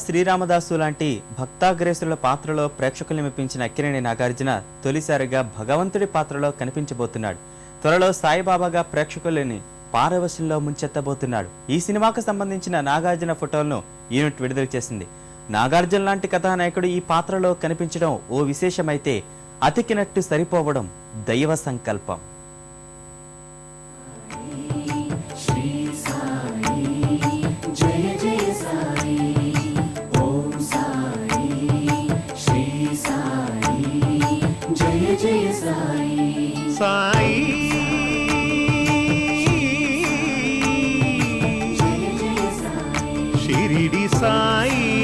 శ్రీరామదాసు లాంటి భక్తాగ్రేసుల పాత్రలో ప్రేక్షకుల్ని మెప్పించిన అక్కినేని నాగార్జున తొలిసారిగా భగవంతుడి పాత్రలో కనిపించబోతున్నాడు. త్వరలో సాయిబాబాగా ప్రేక్షకులని పారవశంలో ముంచెత్తబోతున్నాడు. ఈ సినిమాకు సంబంధించిన నాగార్జున ఫోటోలను యూనిట్ విడుదల చేసింది. నాగార్జున లాంటి కథానాయకుడు ఈ పాత్రలో కనిపించడం ఓ విశేషమైతే అతికినట్టు సరిపోవడం దైవ సంకల్పం. జయ జయ సాయి సాయి. షిరిడి సాయి.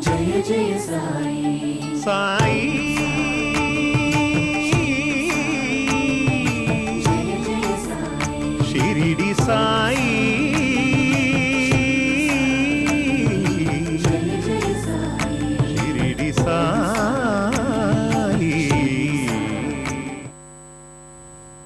జయ జయ సాయి. సాయి. జయ జయ సాయి. షిరిడి సాయి.